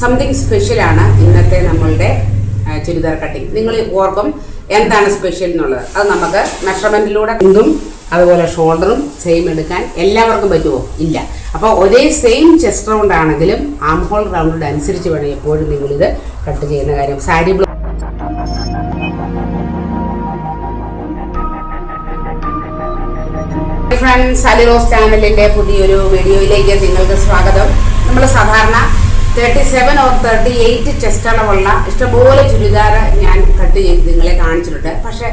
Something സ്പെഷ്യലാണ് ഇന്നത്തെ നമ്മളുടെ ചുരിദാർ കട്ടിങ് നിങ്ങൾ ഓർക്കും എന്താണ് സ്പെഷ്യൽ എന്നുള്ളത്. അത് നമുക്ക് മെഷർമെന്റിലൂടെ കുന്തും അതുപോലെ ഷോൾഡറും സെയിം എടുക്കാൻ എല്ലാവർക്കും പറ്റുമോ? ഇല്ല. അപ്പോൾ ഒരേ സെയിം ചെസ്റ്റ് റൗണ്ട് ആണെങ്കിലും ആം ഹോൾ റൗണ്ട് അനുസരിച്ച് വേണം എപ്പോഴും നിങ്ങളിത് കട്ട് ചെയ്യുന്ന കാര്യം. സാരി ഫ്രണ്ട്സ് അലിറോസ് ചാനലിന്റെ പുതിയൊരു വീഡിയോയിലേക്ക് നിങ്ങൾക്ക് സ്വാഗതം. നമ്മൾ സാധാരണ thirty seven or thirty eight chest അളവുള്ള ഇഷ്ടംപോലെ ചുരിദാർ ഞാൻ കട്ട് ചെയ്ത് നിങ്ങളെ കാണിച്ചിട്ടുണ്ട്. പക്ഷേ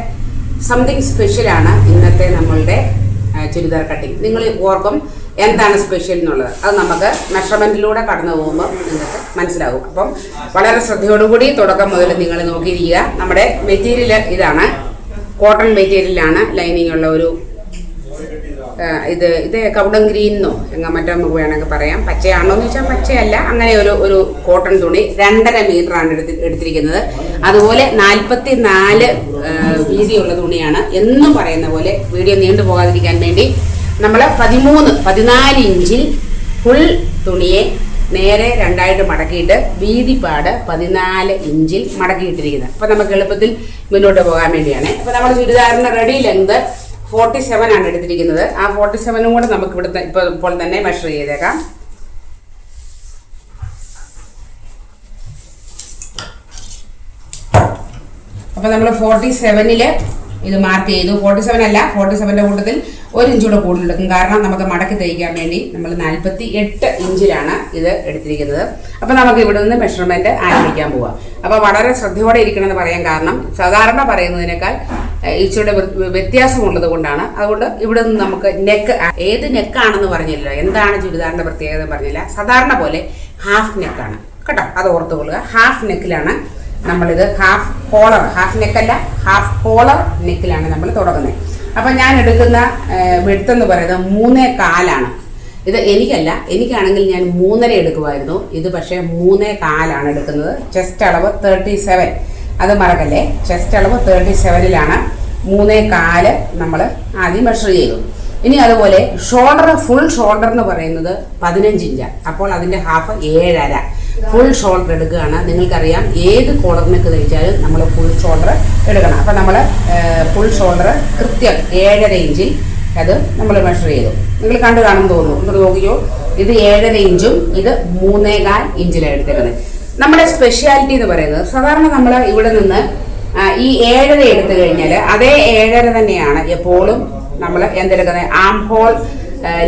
സംതിങ് സ്പെഷ്യലാണ് ഇന്നത്തെ നമ്മളുടെ ചുരിദാർ കട്ടിങ് നിങ്ങൾ ഓർക്കും എന്താണ് സ്പെഷ്യൽ എന്നുള്ളത്. അത് നമുക്ക് മെഷർമെന്റിലൂടെ കടന്നു പോകുമ്പോൾ നിങ്ങൾക്ക് മനസ്സിലാകും അപ്പം വളരെ ശ്രദ്ധയോടുകൂടി തുടക്കം മുതൽ നിങ്ങൾ നോക്കിയിരിക്കുക. നമ്മുടെ മെറ്റീരിയൽ ഇതാണ്. കോട്ടൺ മെറ്റീരിയലാണ് ലൈനിങ് ഉള്ള ഒരു ഇത് ഇത് കൗഡൻ ഗ്രീൻ എന്നോ എങ്ങ മറ്റോ നമുക്ക് വേണമെങ്കിൽ പറയാം. പച്ചയാണോ എന്ന് വെച്ചാൽ പച്ചയല്ല. അങ്ങനെ ഒരു ഒരു കോട്ടൺ തുണി രണ്ടര മീറ്റർ ആണ് എടുത്തി എടുത്തിരിക്കുന്നത്. അതുപോലെ നാൽപ്പത്തി നാല് വീതിയുള്ള തുണിയാണ്. എന്നും പറയുന്ന പോലെ വീഡിയോ നീണ്ടു പോകാതിരിക്കാൻ വേണ്ടി നമ്മൾ പതിമൂന്ന് പതിനാല് ഇഞ്ചിൽ ഫുൾ തുണിയെ നേരെ രണ്ടായിട്ട് മടക്കിയിട്ട് വീതിപ്പാട് പതിനാല് ഇഞ്ചിൽ മടക്കിയിട്ടിരിക്കുന്നത്. അപ്പോൾ നമുക്ക് എളുപ്പത്തിൽ മുന്നോട്ട് പോകാൻ വേണ്ടിയാണ്. അപ്പോൾ നമ്മുടെ ചുരിദാറിന്റെ റെഡി ലെങ്ത് ഫോർട്ടി സെവൻ ആണ് എടുത്തിരിക്കുന്നത്. ആ ഫോർട്ടി സെവനും കൂടെ നമുക്ക് ഇവിടുത്തെ ഇപ്പോൾ ഇപ്പോൾ തന്നെ മെഷർ ചെയ്തേക്കാം. അപ്പോൾ നമ്മൾ ഫോർട്ടി സെവനിൽ ഇത് മാർക്ക് ചെയ്തു. ഫോർട്ടി സെവൻ അല്ല ഫോർട്ടി സെവന്റെ കൂട്ടത്തിൽ ഒരു ഇഞ്ച് കൂടെ കൂടുതൽ എടുക്കും. കാരണം നമുക്ക് മടക്കി തയ്ക്കാൻ വേണ്ടി നമ്മൾ നാൽപ്പത്തി എട്ട് ഇഞ്ചിലാണ് ഇത് എടുത്തിരിക്കുന്നത്. അപ്പോൾ നമുക്ക് ഇവിടെ നിന്ന് മെഷർമെന്റ് ആരംഭിക്കാൻ പോവാം. അപ്പോൾ വളരെ ശ്രദ്ധയോടെ ഇരിക്കണമെന്ന് പറയാൻ കാരണം സാധാരണ പറയുന്നതിനേക്കാൾ ഏഹ്, ഇച്ചിരിയുടെ വ്യത്യാസമുള്ളത് കൊണ്ടാണ്. അതുകൊണ്ട് ഇവിടെ നിന്ന് നമുക്ക് നെക്ക് ഏത് നെക്കാണെന്ന് പറഞ്ഞില്ല എന്താണ് ചുരിദാറിന്റെ പ്രത്യേകത പറഞ്ഞില്ല. സാധാരണ പോലെ ഹാഫ് നെക്കാണ് കേട്ടോ? അത് ഓർത്തുകൊള്ളുക ഹാഫ് നെക്കിലാണ് നമ്മളിത് ഹാഫ് കോളർ ഹാഫ് നെക്കല്ല ഹാഫ് കോളർ നെക്കിലാണ് നമ്മൾ തുടങ്ങുന്നത്. അപ്പം ഞാൻ എടുക്കുന്ന വെടുത്തെന്ന് പറയുന്നത് മൂന്നേ കാലാണ്. ഇത് എനിക്കല്ല എനിക്കാണെങ്കിൽ ഞാൻ മൂന്നര എടുക്കുമായിരുന്നു. ഇത് പക്ഷേ മൂന്നേ കാലാണ് എടുക്കുന്നത്. ചെസ്റ്റ് അളവ് തേർട്ടി സെവൻ അത് മറക്കല്ലേ? ചെസ്റ്റ് അളവ് തേർട്ടി സെവനിലാണ് മൂന്നേ കാൽ നമ്മൾ ആദ്യം മെഷർ ചെയ്തു. ഇനി അതുപോലെ ഷോൾഡർ ഫുൾ ഷോൾഡർ എന്ന് പറയുന്നത് പതിനഞ്ച് ഇഞ്ചാണ് അപ്പോൾ അതിന്റെ ഹാഫ് ഏഴര. ഫുൾ ഷോൾഡർ എടുക്കുകയാണ്. നിങ്ങൾക്കറിയാം ഏത് കോളറിനൊക്കെ നെക്ക് തയ്ച്ചാലും നമ്മൾ ഫുൾ ഷോൾഡർ എടുക്കണം. അപ്പം നമ്മൾ ഫുൾ ഷോൾഡർ കൃത്യം ഏഴര ഇഞ്ചിൽ അത് നമ്മൾ മെഷർ ചെയ്തു. നിങ്ങൾ കണ്ടു കാണും തോന്നുന്നു. നിങ്ങൾ നോക്കിയോ ഇത് ഏഴര ഇഞ്ചും ഇത് മൂന്നേകാൽ ഇഞ്ചിലാണ് എടുത്തേക്കുന്നത്. നമ്മുടെ സ്പെഷ്യാലിറ്റി എന്ന് പറയുന്നത് സാധാരണ നമ്മൾ ഇവിടെ നിന്ന് ഈ ഏഴര എടുത്തു കഴിഞ്ഞാൽ അതേ ഏഴര തന്നെയാണ് എപ്പോഴും നമ്മൾ എന്തെടുക്കുന്നത് ആം ഹോൾ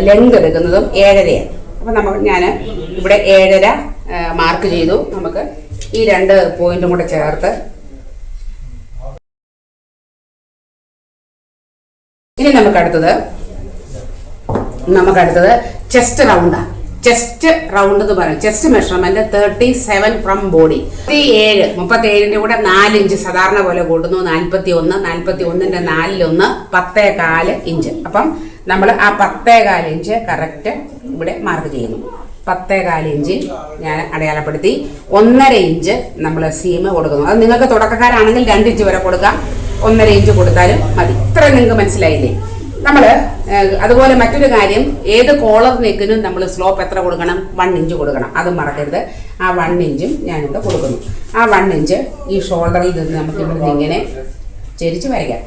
ലെങ്ത് എടുക്കുന്നതും ഏഴരയാണ്. അപ്പം നമ്മൾ ഞാൻ ഇവിടെ ഏഴര മാർക്ക് ചെയ്തു. നമുക്ക് ഈ രണ്ട് പോയിന്റും കൂടെ ചേർത്ത്. ഇനി നമുക്കടുത്തത് നമുക്കടുത്തത് ചെസ്റ്റ് റൗണ്ടാണ് ചെസ്റ്റ് റൗണ്ട് എന്ന് പറയും. Chest measurement thirty seven from body ഏഴ് മുപ്പത്തി ഏഴിന്റെ കൂടെ നാല് ഇഞ്ച് സാധാരണ പോലെ കൂട്ടുന്നു. നാൽപ്പത്തി ഒന്ന് നാൽപ്പത്തി ഒന്നിന്റെ നാലിലൊന്ന് പത്തേ കാൽ ഇഞ്ച്. അപ്പം നമ്മൾ ആ പത്തേ കാൽ ഇഞ്ച് കറക്റ്റ് ഇവിടെ മാർക്ക് ചെയ്യുന്നു. പത്തേ കാൽ ഇഞ്ച് ഞാൻ അടയാളപ്പെടുത്തി. ഒന്നര ഇഞ്ച് നമ്മൾ സീമ കൊടുക്കുന്നു. അത് നിങ്ങൾക്ക് തുടക്കക്കാരാണെങ്കിൽ രണ്ട് ഇഞ്ച് വരെ കൊടുക്കാം. ഒന്നര ഇഞ്ച് കൊടുത്താലും മതി. ഇത്ര നിങ്ങൾക്ക് മനസ്സിലായില്ലേ? നമ്മൾ അതുപോലെ മറ്റൊരു കാര്യം ഏത് കോളർ നെക്കിനും നമ്മൾ സ്ലോപ്പ് എത്ര കൊടുക്കണം? വൺ ഇഞ്ച് കൊടുക്കണം. അതും മറക്കരുത്. ആ വൺ ഇഞ്ചും ഞാനിവിടെ കൊടുക്കുന്നു. ആ വൺ ഇഞ്ച് ഈ ഷോൾഡറിൽ നിന്ന് നമുക്ക് ഇവിടെ നിന്ന് ഇങ്ങനെ ചെരിച്ച് വരയ്ക്കാം.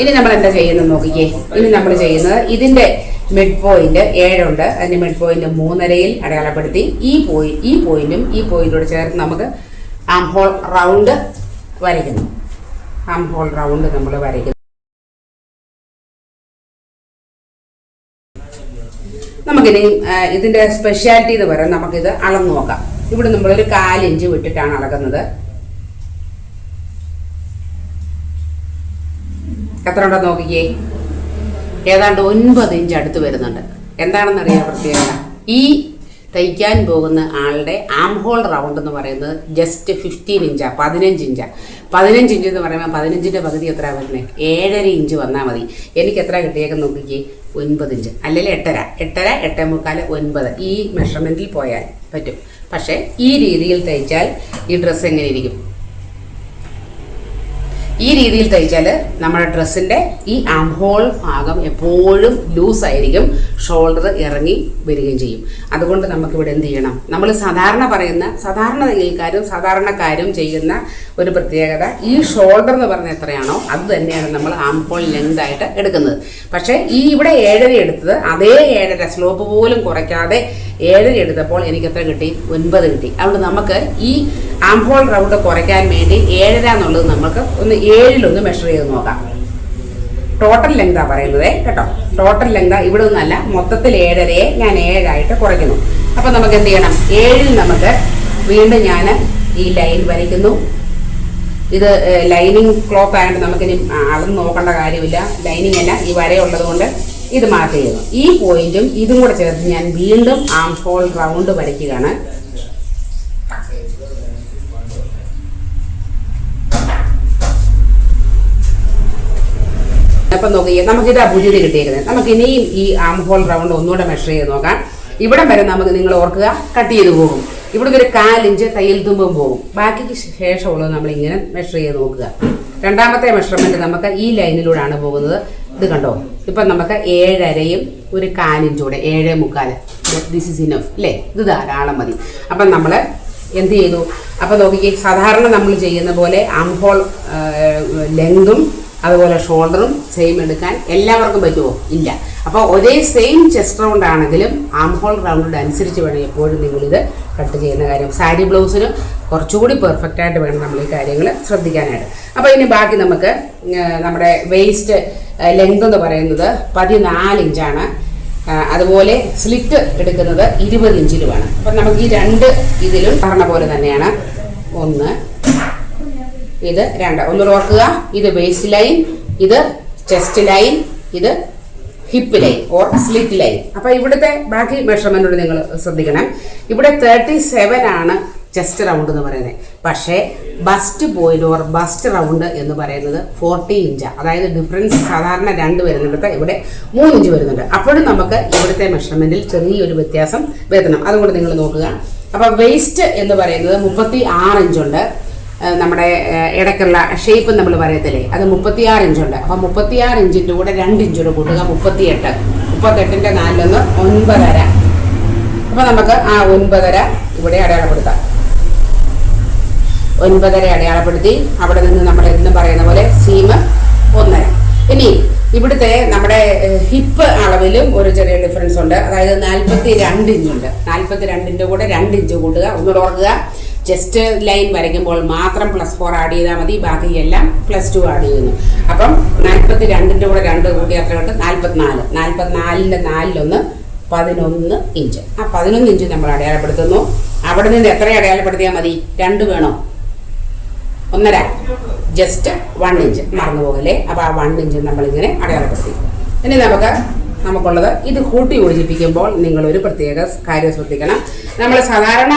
ഇനി നമ്മൾ എന്താ ചെയ്യുന്നത് നോക്കിക്കേ. ഇനി നമ്മൾ ചെയ്യുന്നത് ഇതിന്റെ മിഡ് പോയിന്റ് ഏഴുണ്ട് അതിന്റെ മിഡ് പോയിന്റ് മൂന്നരയിൽ അടയാളപ്പെടുത്തി ഈ പോയി ഈ പോയിന്റും ഈ പോയിന്റോട് ചേർത്ത് നമുക്ക് ആം ഹോൾ റൗണ്ട് വരയ്ക്കുന്നു. ആം ഹോൾ റൗണ്ട് നമ്മൾ വരയ്ക്കുന്നു. നമുക്കിനി ഇതിന്റെ സ്പെഷ്യാലിറ്റി എന്ന് പറയാൻ നമുക്കിത് അളന്ന് നോക്കാം. ഇവിടെ നമ്മളൊരു കാലിഞ്ച് വിട്ടിട്ടാണ് അളക്കുന്നത്. എത്ര ഉണ്ടോ നോക്കിക്കേ? ഏതാണ്ട് ഒൻപത് ഇഞ്ച് അടുത്ത് വരുന്നുണ്ട്. എന്താണെന്നറിയാം പ്രത്യേകത ഈ തയ്ക്കാൻ പോകുന്ന ആളുടെ ആം ഹോൾ റൗണ്ട് എന്ന് പറയുന്നത് ജസ്റ്റ് ഫിഫ്റ്റീൻ ഇഞ്ചാണ് പതിനഞ്ച് ഇഞ്ചാണ് പതിനഞ്ച് ഇഞ്ച് എന്ന് പറയുമ്പോൾ പതിനഞ്ചിന്റെ പകുതി എത്ര വരുന്നത് ഏഴര ഇഞ്ച് വന്നാൽ മതി. എനിക്ക് എത്ര കിട്ടിയേക്കും നോക്കിക്കേ? ഒൻപത് ഇഞ്ച്. അല്ലെങ്കിൽ എട്ടര. എട്ടര എട്ടേ മുക്കാൽ ഒൻപത്. ഈ മെഷർമെന്റിൽ പോയാൽ പറ്റും. പക്ഷേ ഈ രീതിയിൽ തയ്ച്ചാൽ ഈ ഡ്രസ്സ് എങ്ങനെ ഇരിക്കും? ഈ രീതിയിൽ തയ്ച്ചാൽ നമ്മുടെ ഡ്രസ്സിന്റെ ഈ ആംഹോൾ ഭാഗം എപ്പോഴും ലൂസായിരിക്കും ഷോൾഡർ ഇറങ്ങി വരികയും ചെയ്യും. അതുകൊണ്ട് നമുക്കിവിടെ എന്ത് ചെയ്യണം? നമ്മൾ സാധാരണ പറയുന്ന സാധാരണ തയ്യൽക്കാരും സാധാരണക്കാരും ചെയ്യുന്ന ഒരു പ്രത്യേകത ഈ ഷോൾഡർ എന്ന് പറഞ്ഞ എത്രയാണോ അത് തന്നെയാണ് നമ്മൾ ആംഹോൾ ലെങ്ത് ആയിട്ട് എടുക്കുന്നത്. പക്ഷേ ഈ ഇവിടെ ഏഴര എടുത്തത് അതേ ഏഴര സ്ലോപ്പ് പോലും കുറയ്ക്കാതെ ഏഴര എടുത്തപ്പോൾ എനിക്ക് എത്ര കിട്ടി? ഒൻപത് കിട്ടി. അതുകൊണ്ട് നമുക്ക് ഈ ആംഹോൾ റൗണ്ട് കുറയ്ക്കാൻ വേണ്ടി ഏഴര എന്നുള്ളത് നമുക്ക് ഒന്ന് ഏഴിലൊന്ന് മെഷർ ചെയ്ത് നോക്കാം. ടോട്ടൽ ലെങ്താ പറയുന്നത് കേട്ടോ? ടോട്ടൽ ലെങ്ത ഇവിടെ ഒന്നല്ല മൊത്തത്തിൽ ഏഴരയെ ഞാൻ ഏഴായിട്ട് കുറയ്ക്കുന്നു. അപ്പം നമുക്ക് എന്ത് ചെയ്യണം? ഏഴിൽ നമുക്ക് വീണ്ടും ഞാൻ ഈ ലൈൻ വരയ്ക്കുന്നു. ഇത് ലൈനിങ് ക്ലോത്ത് ആയതുകൊണ്ട് നമുക്കിനി അളന്ന് നോക്കേണ്ട കാര്യമില്ല. ലൈനിങ് അല്ല ഈ വരയുള്ളത് കൊണ്ട് ഇത് മാർക്ക് ചെയ്യുന്നു. ഈ പോയിന്റും ഇതും കൂടെ ചേർത്ത് ഞാൻ വീണ്ടും ആം ഹോൾ റൗണ്ട് വരയ്ക്കുകയാണ്. അപ്പം നോക്കി നമുക്ക് ഇതാ പുതിയത് കിട്ടിയിരിക്കുന്നത്. നമുക്ക് ഇനിയും ഈ ആം ഹോൾ റൗണ്ട് ഒന്നുകൂടെ മെഷർ ചെയ്ത് നോക്കാം. ഇവിടം വരെ നമുക്ക് നിങ്ങൾ ഓർക്കുക കട്ട് ചെയ്ത് പോകും. ഇവിടെ ഒരു കാലിഞ്ച് തയ്യൽ തുമ്പും പോകും. ബാക്കി ശേഷമുള്ളത് നമ്മൾ ഇങ്ങനെ മെഷർ ചെയ്ത് നോക്കുക. രണ്ടാമത്തെ മെഷർമെന്റ് നമുക്ക് ഈ ലൈനിലൂടെയാണ് പോകുന്നത്. ഇത് കണ്ടോ? ഇപ്പം നമുക്ക് ഏഴരയും ഒരു കാലിഞ്ചൂടെ ഏഴേ മുക്കാൽ ദിസ് ഇസ് ഇനഫ് അല്ലേ? ഇത് ധാരാളം മതി. അപ്പം നമ്മൾ എന്ത് ചെയ്തു? അപ്പം നോക്കിക്കേ സാധാരണ നമ്മൾ ചെയ്യുന്ന പോലെ ആംഹോൾ ലെങ്തും അതുപോലെ ഷോൾഡറും സെയിം എടുക്കാൻ എല്ലാവർക്കും പറ്റുമോ? ഇല്ല. അപ്പോൾ ഒരേ സെയിം ചെസ്റ്റ് റൗണ്ട് ആണെങ്കിലും ആം ഹോൾ റൗണ്ട് അനുസരിച്ച് വേണം എപ്പോഴും നിങ്ങളിത് കട്ട് ചെയ്യുന്ന കാര്യം. സാരി ബ്ലൗസിന് കുറച്ചുകൂടി പെർഫെക്റ്റ് ആയിട്ട് വേണം നമ്മൾ ഈ കാര്യങ്ങൾ ശ്രദ്ധിക്കാനായിട്ട്. അപ്പോൾ ഇനി ബാക്കി നമുക്ക് നമ്മുടെ വേസ്റ്റ് ലെങ്ത് എന്ന് പറയുന്നത് പതിനാല് ഇഞ്ചാണ് അതുപോലെ സ്ലിറ്റ് എടുക്കുന്നത് ഇരുപത് ഇഞ്ചിലുമാണ് അപ്പം നമുക്ക് ഈ രണ്ട് ഇതിലും പറഞ്ഞ പോലെ തന്നെയാണ്. ഒന്ന് ഇത് രണ്ട്. ഒന്ന് ഓർക്കുക. ഇത് ബേസ് ലൈൻ ഇത് ചെസ്റ്റ് ലൈൻ ഇത് hip line or slit line അപ്പൊ ഇവിടുത്തെ ബാക്കി മെഷർമെന്റോട് നിങ്ങൾ ശ്രദ്ധിക്കണം. ഇവിടെ തേർട്ടി സെവൻ ആണ് ചെസ്റ്റ് റൗണ്ട് എന്ന് പറയുന്നത്. പക്ഷേ bust point or bust round എന്ന് പറയുന്നത് ഫോർട്ടി ഇഞ്ച് അതായത് ഡിഫറൻസ് സാധാരണ രണ്ട് വരുന്നിടത്ത് ഇവിടെ മൂന്ന് ഇഞ്ച് വരുന്നുണ്ട്. അപ്പോഴും നമുക്ക് ഇവിടുത്തെ മെഷർമെന്റിൽ ചെറിയൊരു വ്യത്യാസം വരുത്തണം. അതുകൊണ്ട് നിങ്ങൾ നോക്കുക. അപ്പൊ വേസ്റ്റ് എന്ന് പറയുന്നത് മുപ്പത്തി ആറ് ഇഞ്ചുണ്ട് നമ്മുടെ ഇടയ്ക്കുള്ള ഷേപ്പ് നമ്മൾ പറയത്തില്ലേ? അത് മുപ്പത്തിയാറ് ഇഞ്ചുണ്ട് അപ്പം മുപ്പത്തിയാറ് ഇഞ്ചിന്റെ കൂടെ രണ്ട് ഇഞ്ചൂടെ കൂട്ടുക. മുപ്പത്തിയെട്ട്. മുപ്പത്തെട്ടിന്റെ നാലിലൊന്ന് ഒൻപതര. അപ്പം നമുക്ക് ആ ഒൻപതര ഇവിടെ അടയാളപ്പെടുത്താം. ഒൻപതര അടയാളപ്പെടുത്തി അവിടെ നിന്ന് നമ്മൾ എന്ന് പറയുന്ന പോലെ സീമ് ഒന്നര. ഇനി ഇവിടുത്തെ നമ്മുടെ ഹിപ്പ് അളവിലും ഒരു ചെറിയ ഡിഫറൻസ് ഉണ്ട്. അതായത് നാൽപ്പത്തി രണ്ട് ഇഞ്ചുണ്ട് നാൽപ്പത്തി രണ്ടിന്റെ കൂടെ രണ്ട് ഇഞ്ച് കൂട്ടുക. ഒന്ന് ഓർക്കുക. ചെസ്റ്റ് ലൈൻ വരയ്ക്കുമ്പോൾ മാത്രം പ്ലസ് ഫോർ ആഡ് ചെയ്താൽ മതി ബാക്കി എല്ലാം പ്ലസ് ടു ആഡ് ചെയ്യുന്നു. അപ്പം നാൽപ്പത്തി രണ്ടിന്റെ കൂടെ രണ്ട് കൂടി അത്ര കണ്ട് നാൽപ്പത്തിനാല് നാൽപ്പത്തിനാലിന്റെ നാലിലൊന്ന് പതിനൊന്ന് ഇഞ്ച്. ആ പതിനൊന്ന് ഇഞ്ച് നമ്മൾ അടയാളപ്പെടുത്തുന്നു. അവിടെ നിന്ന് എത്ര അടയാളപ്പെടുത്തിയാൽ മതി? രണ്ട് വേണോ? ഒന്നര. ജസ്റ്റ് വൺ ഇഞ്ച് മറന്നു പോകല്ലേ അപ്പോൾ ആ വൺ ഇഞ്ച് നമ്മളിങ്ങനെ അടയാളപ്പെടുത്തി. ഇനി നമുക്ക് നമുക്കുള്ളത്. ഇത് കൂട്ടി യോജിപ്പിക്കുമ്പോൾ നിങ്ങളൊരു പ്രത്യേക കാര്യം ശ്രദ്ധിക്കണം. നമ്മൾ സാധാരണ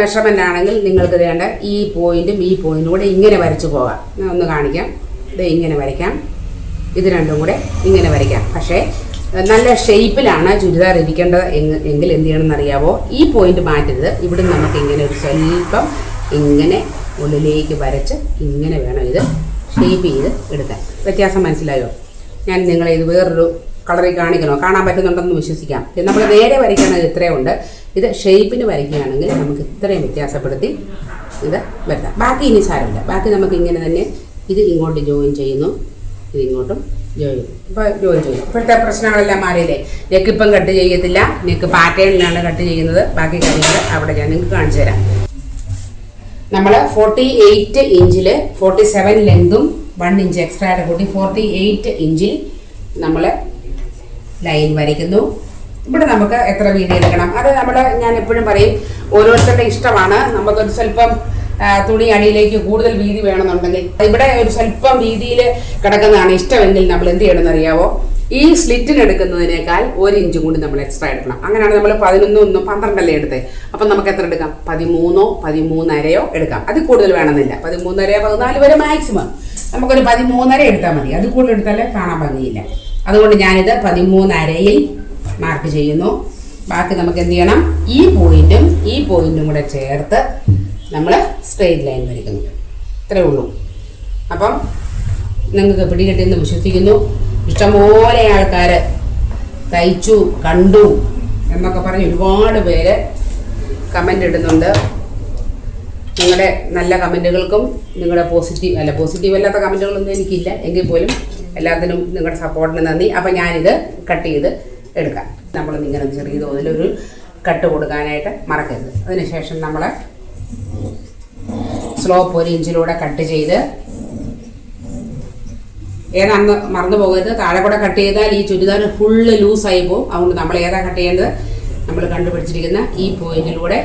മെഷർമെന്റ് ആണെങ്കിൽ നിങ്ങൾക്ക് വേണ്ട ഈ പോയിന്റും ഈ പോയിന്റും കൂടെ ഇങ്ങനെ വരച്ചു പോകാം. ഞാൻ ഒന്ന് കാണിക്കാം. ഇത് ഇങ്ങനെ വരയ്ക്കാം. ഇത് രണ്ടും കൂടെ ഇങ്ങനെ വരയ്ക്കാം. പക്ഷേ നല്ല ഷേപ്പിലാണ് ചുരിദാർ ഇരിക്കേണ്ടത് എങ് എങ്കിൽ എന്ത് ചെയ്യണമെന്ന് അറിയാവോ? ഈ പോയിന്റ് മാറ്റരുത്. ഇവിടെ നമുക്ക് ഇങ്ങനെ ഒരു സ്വല്പം ഇങ്ങനെ ഉള്ളിലേക്ക് വരച്ച് ഇങ്ങനെ വേണം ഇത് ഷേപ്പ് ചെയ്ത് എടുക്കാൻ. വ്യത്യാസം മനസ്സിലായോ? ഞാൻ നിങ്ങളെ ഇത് വേറൊരു കളറിൽ കാണിക്കണോ? കാണാൻ പറ്റുന്നുണ്ടെന്ന് വിശ്വസിക്കാം. നമ്മൾ നേരെ വരയ്ക്കുകയാണെങ്കിൽ ഇത്രയും ഉണ്ട് ഇത് ഷേപ്പിന് വരയ്ക്കുകയാണെങ്കിൽ നമുക്ക് ഇത്രയും വ്യത്യാസപ്പെടുത്തി ഇത് വരുത്താം ബാക്കി ഇനി സാരമില്ല. ബാക്കി നമുക്ക് ഇങ്ങനെ തന്നെ ഇത് ഇങ്ങോട്ട് ജോയിൻ ചെയ്യുന്നു. ഇത് ഇങ്ങോട്ടും ജോയിൻ ഇപ്പോൾ ജോയിൻ ചെയ്യും ഇപ്പോഴത്തെ പ്രശ്നങ്ങളെല്ലാം മാറിയില്ലേ? നെക്ക് ഇപ്പം കട്ട് ചെയ്യത്തില്ല. നെക്ക് പാറ്റേണിലാണ് കട്ട് ചെയ്യുന്നത്. ബാക്കി കാര്യങ്ങൾ അവിടെ ഞാൻ നിങ്ങൾക്ക് കാണിച്ചു തരാം. നമ്മൾ ഫോർട്ടി എയ്റ്റ് ഇഞ്ചിൽ ഫോർട്ടി സെവൻ ലെങ്തും വൺ ഇഞ്ച് എക്സ്ട്രാ കൂട്ടി ഫോർട്ടി എയ്റ്റ് ഇഞ്ചിൽ നമ്മൾ ലൈൻ വരയ്ക്കുന്നു. ഇവിടെ നമുക്ക് എത്ര വീതി എടുക്കണം? അത് നമ്മൾ ഞാൻ എപ്പോഴും പറയും ഓരോരുത്തരുടെ ഇഷ്ടമാണ്. നമുക്കൊരു സ്വല്പം തുണി അടിയിലേക്ക് കൂടുതൽ വീതി വേണമെന്നുണ്ടെങ്കിൽ. ഇവിടെ ഒരു സ്വല്പം വീതിയിൽ കിടക്കുന്നതാണ് ഇഷ്ടമെങ്കിൽ നമ്മൾ എന്ത് ചെയ്യണമെന്ന് അറിയാവോ? ഈ സ്ലിറ്റിന് എടുക്കുന്നതിനേക്കാൾ ഒരു ഇഞ്ചും കൂടി നമ്മൾ എക്സ്ട്രാ എടുക്കണം. അങ്ങനെയാണ് നമ്മൾ പതിനൊന്നും ഒന്നും പന്ത്രണ്ടല്ലേ എടുത്തത് അപ്പം നമുക്ക് എത്ര എടുക്കാം? പതിമൂന്നോ പതിമൂന്നരയോ എടുക്കാം. അത് കൂടുതൽ വേണമെന്നില്ല. പതിമൂന്നര പതിനാല് വരെ മാക്സിമം നമുക്കൊരു പതിമൂന്നര എടുത്താൽ മതി. അത് കൂടുതൽ എടുത്താൽ കാണാൻ ഭംഗിയില്ല. അതുകൊണ്ട് ഞാനിത് പതിമൂന്നരയിൽ മാർക്ക് ചെയ്യുന്നു. ബാക്കി നമുക്ക് എന്ത് ചെയ്യണം? ഈ പോയിന്റും ഈ പോയിന്റും കൂടെ ചേർത്ത് നമ്മൾ സ്ട്രെയിറ്റ് ലൈൻ വരയ്ക്കുന്നു. ഇത്രയേ ഉള്ളൂ. അപ്പം നിങ്ങൾക്ക് പിടികിട്ടിയെന്ന് വിശ്വസിക്കുന്നു. ഇഷ്ടംപോലെ ആൾക്കാർ തയ്ച്ചു കണ്ടു എന്നൊക്കെ പറഞ്ഞ് ഒരുപാട് പേര് കമന്റ് ഇടുന്നുണ്ട്. നിങ്ങളുടെ നല്ല കമന്റുകൾക്കും നിങ്ങളുടെ പോസിറ്റീവ് അല്ല പോസിറ്റീവ് അല്ലാത്ത കമന്റുകളൊന്നും എനിക്കില്ല. എങ്കിൽ പോലും എല്ലാത്തിനും നിങ്ങളുടെ സപ്പോർട്ടിന് നന്ദി. അപ്പം ഞാനിത് കട്ട് ചെയ്ത് എടുക്കാം. നമ്മൾ ഇങ്ങനെ ചെറിയ തോതിലൊരു കട്ട് കൊടുക്കാനായിട്ട് മറക്കരുത്. അതിനുശേഷം നമ്മൾ സ്ലോപ്പ് ഒരു ഇഞ്ചിലൂടെ കട്ട് ചെയ്ത് ഏതാണെന്ന് മറന്നു പോകരുത്. താഴെ കൂടെ കട്ട് ചെയ്താൽ ഈ ചുരിദാർ ഫുള്ള് ലൂസായി പോകും. അതുകൊണ്ട് നമ്മൾ ഏതാ കട്ട് ചെയ്യേണ്ടത്? നമ്മൾ കണ്ടുപിടിച്ചിരിക്കുന്ന ഈ പോയിന്റിലൂടെ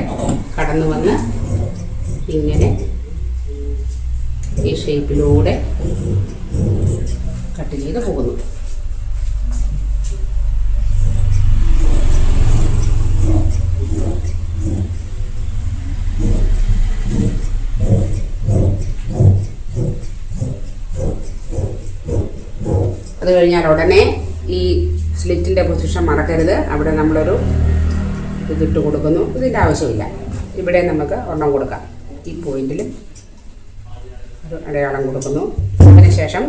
കടന്നു വന്ന് ഇങ്ങനെ ഈ ഷേപ്പിലൂടെ കട്ട് ചെയ്ത് പോകുന്നു. അത് കഴിഞ്ഞാൽ ഉടനെ ഈ സ്ലിറ്റിന്റെ പൊസിഷൻ മറക്കരുത്. അവിടെ നമ്മളൊരു ഇതിട്ട് കൊടുക്കുന്നു. ഇതിന്റെ ആവശ്യമില്ല. ഇവിടെ നമുക്ക് ഒണ്ണം കൊടുക്കാം. ഈ പോയിന്റിൽ ഒരു അടയാളം കൊടുക്കുന്നു. അതിനുശേഷം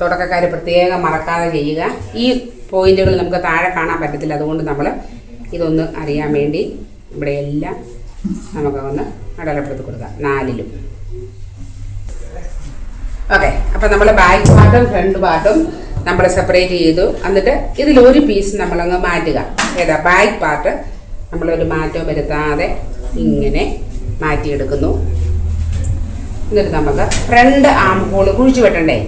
തുടക്കക്കാർ പ്രത്യേകം മറക്കാതെ ചെയ്യുക. ഈ പോയിന്റുകൾ നമുക്ക് താഴെ കാണാൻ പറ്റത്തില്ല. അതുകൊണ്ട് നമ്മൾ ഇതൊന്ന് അറിയാൻ വേണ്ടി ഇവിടെ എല്ലാം നമുക്ക് ഒന്ന് അടലപ്പെടുത്തി കൊടുക്കാം നാലിലും. ഓക്കെ. അപ്പം നമ്മൾ ബാക്ക് പാർട്ടും ഫ്രണ്ട് പാർട്ടും നമ്മൾ സെപ്പറേറ്റ് ചെയ്തു. എന്നിട്ട് ഇതിൽ ഒരു പീസ് നമ്മളങ്ങ് മാറ്റുക. ഏതാ? ബാക്ക് പാർട്ട് നമ്മളൊരു മാറ്റവും വരുത്താതെ ഇങ്ങനെ മാറ്റിയെടുക്കുന്നു. എന്നിട്ട് നമുക്ക് ഫ്രണ്ട് ആം ഹോൾ കുഴിച്ചു വെട്ടണ്ടേ?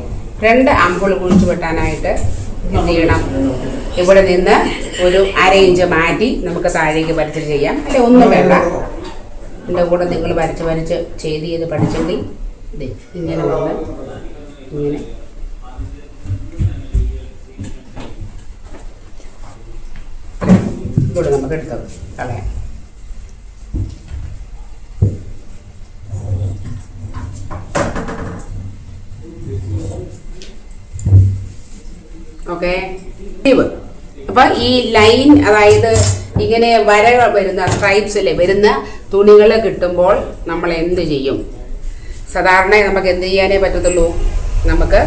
ഫ്രണ്ട് അമ്പുൾ കുഴിച്ചു വെട്ടാനായിട്ട് എന്ത് ചെയ്യണം? ഇവിടെ നിന്ന് ഒരു അര ഇഞ്ച് മാറ്റി നമുക്ക് താഴേക്ക് വരച്ച് ചെയ്യാം. അല്ലെ ഒന്നും വേണ്ട. എന്റെ കൂടെ നിങ്ങൾ വരച്ച് വരച്ച് ചെയ്ത് ചെയ്ത് പഠിച്ചെങ്കിൽ ഇങ്ങനെ വന്ന് ഇങ്ങനെ. ഇവിടെ നമുക്ക് എടുത്തത് കളയാം. ഓക്കെ? അപ്പൊ ഈ ലൈൻ അതായത് ഇങ്ങനെ വരകൾ വരുന്ന സ്ട്രൈപ്സിൽ വരുന്ന തുണികൾ കിട്ടുമ്പോൾ നമ്മൾ എന്ത് ചെയ്യും? സാധാരണ നമുക്ക് എന്ത് ചെയ്യാനേ പറ്റത്തുള്ളൂ? നമുക്ക്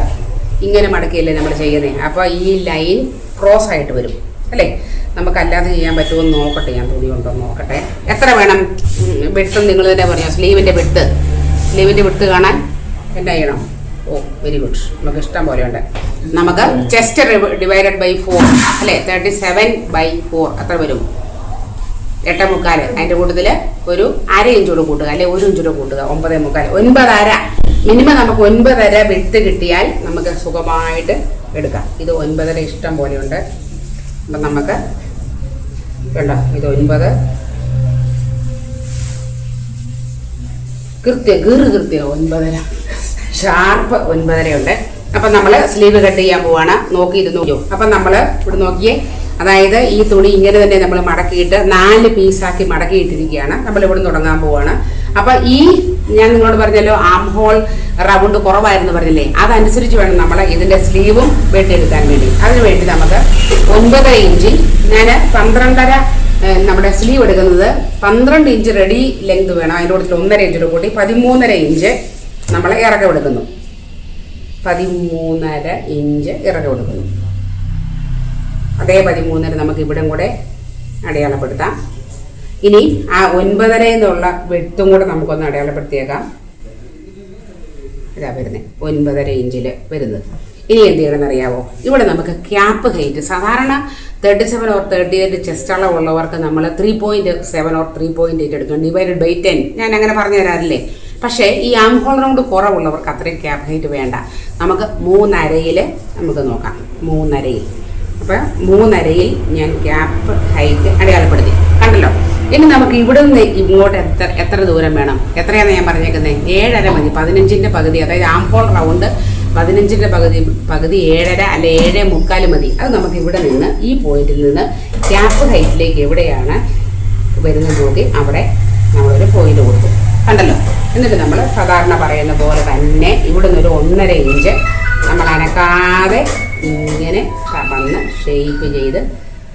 ഇങ്ങനെ മടക്കിയല്ലേ നമ്മൾ ചെയ്യുന്നത് അപ്പോൾ ഈ ലൈൻ ക്രോസ് ആയിട്ട് വരും. അല്ലേ? നമുക്കല്ലാതെ ചെയ്യാൻ പറ്റുമോ നോക്കട്ടെ. ഞാൻ തുണി ഉണ്ടോ നോക്കട്ടെ. എത്ര വേണം? വെട്ടും നിങ്ങൾ തന്നെ പറയാം. സ്ലീവിന്റെ വെട്ട്. സ്ലീവിന്റെ വെട്ട് കാണാൻ എന്നാ ചെയ്യണം? ഓ വെരി ഗുഡ് നമുക്ക് ഇഷ്ടം പോലെ ഉണ്ട്. നമുക്ക് ചെസ്റ്റ് ഡിവൈഡഡ് ബൈ ഫോർ അല്ലേ? തേർട്ടി സെവൻ ബൈ ഫോർ അത്ര വരും. എട്ടേ മുക്കാൽ അതിന്റെ കൂട്ടത്തിൽ ഒരു അര ഇഞ്ചൂടെ കൂട്ടുക അല്ലെ ഒരു ഇഞ്ചൂടെ കൂട്ടുക ഒമ്പതേ മുക്കാൽ ഒൻപതര മിനിമം നമുക്ക് ഒൻപതര വിട്ട് കിട്ടിയാൽ നമുക്ക് സുഖമായിട്ട് എടുക്കാം. ഇത് ഒൻപതര ഇഷ്ടം പോലെയുണ്ട്. അപ്പം നമുക്ക് വേണ്ട ഇത് ഒൻപത്. കൃത്യം കീറ് കൃത്യം. ഒൻപതര. ഷാർപ്പ് ഒൻപതരയുണ്ട്. അപ്പം നമ്മൾ സ്ലീവ് കട്ട് ചെയ്യാൻ പോവാണ്. നോക്കി ഇത് നോക്കിയോ. അപ്പം നമ്മൾ ഇവിടെ നോക്കിയേ. അതായത് ഈ തുണി ഇങ്ങനെ തന്നെ നമ്മൾ മടക്കിയിട്ട് നാല് പീസാക്കി മടക്കിയിട്ടിരിക്കുകയാണ്. നമ്മൾ ഇവിടെ തുടങ്ങാൻ പോവാണ്. അപ്പൊ ഈ ഞാൻ നിങ്ങളോട് പറഞ്ഞല്ലോ ആം ഹോൾ റൗണ്ട് കുറവായിരുന്നു പറഞ്ഞില്ലേ? അതനുസരിച്ച് വേണം നമ്മൾ ഇതിന്റെ സ്ലീവും വെട്ടിയെടുക്കാൻ വേണ്ടി. അതിനു വേണ്ടി നമുക്ക് ഒൻപതര ഇഞ്ച് ഞാൻ പന്ത്രണ്ടര നമ്മുടെ സ്ലീവ് എടുക്കുന്നത് പന്ത്രണ്ട് ഇഞ്ച് റെഡി ലെങ്ത് വേണം. അതിന്റെ കൂട്ടത്തിൽ ഒന്നര ഇഞ്ചിയുടെ കൂട്ടി പതിമൂന്നര ഇഞ്ച് നമ്മൾ ഇറക്കം എടുക്കുന്നു. പതിമൂന്നര ഇഞ്ച് ഇറക്കി കൊടുക്കുന്നു. അതേ പതിമൂന്നര നമുക്ക് ഇവിടെ കൂടെ അടയാളപ്പെടുത്താം. ഇനി ആ ഒൻപതര എന്നുള്ള വെട്ടും കൂടെ നമുക്കൊന്ന് അടയാളപ്പെടുത്തിയേക്കാം. ഇതാ വരുന്നത് ഒൻപതര ഇഞ്ചിൽ വരുന്നത്. ഇനി എന്ത് ചെയ്യണമെന്ന് അറിയാവോ ഇവിടെ നമുക്ക് ക്യാപ്പ് ഹൈറ്റ് സാധാരണ thirty seven or thirty eight chest അളവുള്ളവർക്ക് നമ്മൾ three point seven or three point eight എടുക്കും. ഡിവൈഡഡ് ബൈ ടെൻ ഞാൻ അങ്ങനെ പറഞ്ഞു തരാറില്ലേ? പക്ഷേ ഈ ആം ഹോൾ റൗണ്ട് കുറവുള്ളവർക്ക് അത്രയും ക്യാപ് ഹൈറ്റ് വേണ്ട. നമുക്ക് മൂന്നരയിൽ നമുക്ക് നോക്കാം. മൂന്നരയിൽ. അപ്പം മൂന്നരയിൽ ഞാൻ ഗ്യാപ്പ് ഹൈറ്റ് അടയാളപ്പെടുത്തി. കണ്ടല്ലോ? ഇനി നമുക്ക് ഇവിടെ നിന്ന് ഇങ്ങോട്ട് എത്ര എത്ര ദൂരം വേണം? എത്രയാണ് ഞാൻ പറഞ്ഞേക്കുന്നത് ഏഴര മതി. പതിനഞ്ചിന്റെ പകുതി അതായത് ആംപോൾ റൗണ്ട് പതിനഞ്ചിന്റെ പകുതി പകുതി ഏഴര അല്ലെ ഏഴ് മുക്കാൽ മതി. അത് നമുക്ക് ഇവിടെ നിന്ന് ഈ പോയിന്റിൽ നിന്ന് ക്യാപ്പ് ഹൈറ്റിലേക്ക് എവിടെയാണ് വരുന്നത് നോക്കി അവിടെ നമ്മളൊരു പോയിന്റ് കൊടുക്കും. കണ്ടല്ലോ? എന്നിട്ട് നമ്മൾ സാധാരണ പറയുന്ന പോലെ തന്നെ ഇവിടെ നിന്ന് ഒരു ഒന്നര ഇഞ്ച് നമ്മൾ അനക്കാതെ ഇങ്ങനെ കടന്ന് ഷേപ്പ് ചെയ്ത്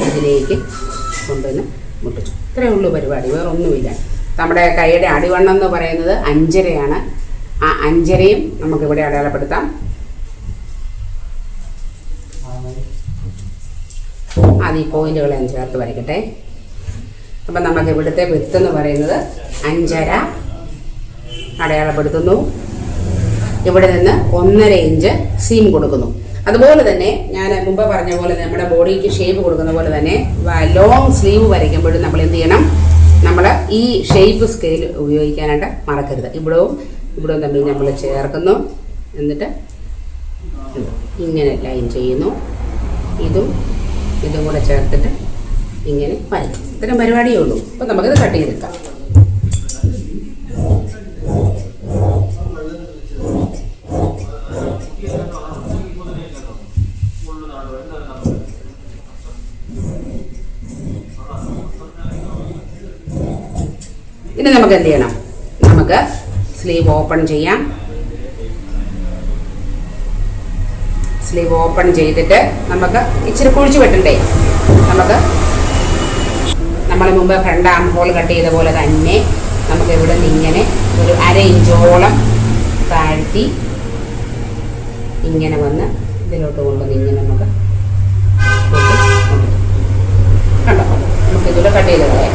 ഇതിലേക്ക് കൊണ്ടുവന്ന് മുട്ടിച്ചു ഇത്രയേ ഉള്ളൂ പരിപാടി വേറെ ഒന്നുമില്ല. നമ്മുടെ കൈയുടെ അടിവണ്ണം എന്ന് പറയുന്നത് അഞ്ചരയാണ്. ആ അഞ്ചരയും നമുക്കിവിടെ അടയാളപ്പെടുത്താം. അത് ഈ പോയിന്റുകളെ ചേർത്ത് വരയ്ക്കട്ടെ. അപ്പം നമുക്ക് ഇവിടുത്തെ വിത്ത് എന്ന് പറയുന്നത് അഞ്ചര. അടയാളപ്പെടുത്തുന്നു. ഇവിടെ നിന്ന് ഒന്നര ഇഞ്ച് സീം കൊടുക്കുന്നു. അതുപോലെ തന്നെ ഞാൻ മുമ്പ് പറഞ്ഞ പോലെ നമ്മുടെ ബോഡിക്ക് ഷേപ്പ് കൊടുക്കുന്ന പോലെ തന്നെ ലോങ് സ്ലീവ് വരയ്ക്കുമ്പോഴും നമ്മൾ എന്ത് ചെയ്യണം? നമ്മൾ ഈ ഷേപ്പ് സ്കെയിൽ ഉപയോഗിക്കാനായിട്ട് മറക്കരുത്. ഇവിടവും ഇവിടവും തമ്മിൽ നമ്മൾ ചേർക്കുന്നു. എന്നിട്ട് ഇങ്ങനെ ലൈൻ ചെയ്യുന്നു. ഇതും ഇതും കൂടെ ചേർത്തിട്ട് ഇങ്ങനെ വരയ്ക്കും. ഇത്തരം പരിപാടിയേ ഉള്ളൂ. അപ്പം നമുക്കിത് കട്ട് ചെയ്തെടുക്കാം. ഇനി നമുക്ക് എന്ത് ചെയ്യണം? നമുക്ക് സ്ലീവ് ഓപ്പൺ ചെയ്യാം. സ്ലീവ് ഓപ്പൺ ചെയ്തിട്ട് നമുക്ക് ഇച്ചിരി കുഴിച്ച് വെട്ടണ്ടേ? നമുക്ക് നമ്മൾ മുമ്പ് ഫ്രണ്ട് ആം ഹോൾ കട്ട് ചെയ്ത പോലെ തന്നെ നമുക്ക് ഇവിടെ നിന്ന് ഇങ്ങനെ ഒരു അര ഇഞ്ചോളം താഴ്ത്തി ഇങ്ങനെ വന്ന് ഇതിലോട്ട് കൊണ്ടുവന്ന് ഇങ്ങനെ നമുക്ക്. കണ്ടോ? നമുക്ക് ഇതിലൂടെ കട്ട് ചെയ്ത് കണ്ടോ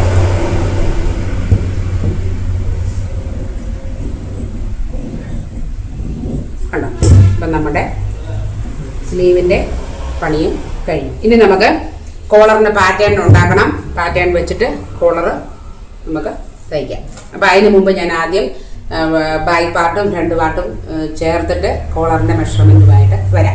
അപ്പം നമ്മുടെ സ്ലീവിന്റെ പണിയും കഴിയും ഇനി നമുക്ക് കോളറിന് പാറ്റേൺ ഉണ്ടാക്കണം. പാറ്റേൺ വെച്ചിട്ട് കോളർ നമുക്ക് തയ്ക്കാം. അപ്പോൾ അതിന് മുമ്പ് ഞാൻ ആദ്യം ബാക്ക് പാർട്ടും രണ്ട് പാർട്ടും ചേർത്തിട്ട് കോളറിന്റെ മെഷർമെന്റുമായിട്ട് വരാം.